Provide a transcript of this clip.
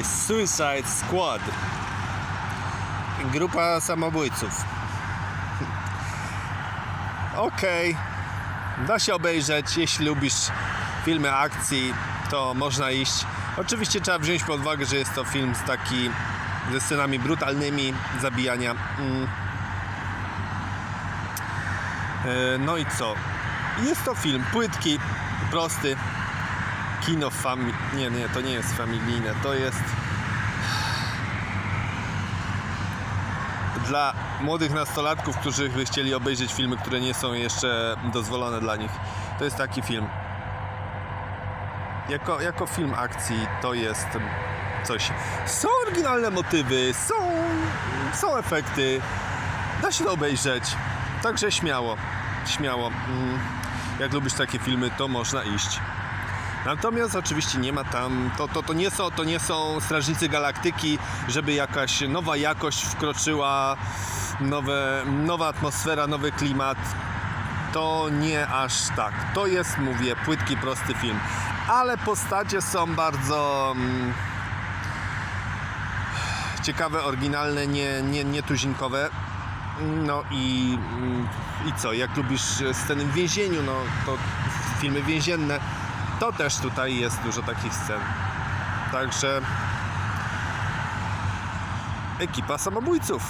Suicide Squad. Grupa samobójców. Okej, da się obejrzeć, jeśli lubisz filmy akcji, to można iść. Oczywiście trzeba wziąć pod uwagę, że jest to film z taki ze scenami brutalnymi zabijania. Mm. E, No i co? Jest to film płytki, prosty. Kino fami... Nie, nie, to nie jest familijne. To jest dla młodych nastolatków, którzy by chcieli obejrzeć filmy, które nie są jeszcze dozwolone dla nich. To jest taki film. Jako, jako film akcji to jest coś. Są oryginalne motywy, są, są efekty. Da się to obejrzeć. Także śmiało, śmiało. Mm, Jak lubisz takie filmy, to można iść. Natomiast oczywiście nie ma tam, to, to, to, nie są, to nie są Strażnicy Galaktyki, żeby jakaś nowa jakość wkroczyła, nowe, nowa atmosfera, nowy klimat. To nie aż tak. To jest, mówię, płytki, prosty film. Ale postacie są bardzo mm, ciekawe, oryginalne, nie, nie, nie tuzinkowe. No i, mm, i co, jak lubisz sceny w więzieniu, no to filmy więzienne, to też tutaj jest dużo takich scen. Także ekipa samobójców.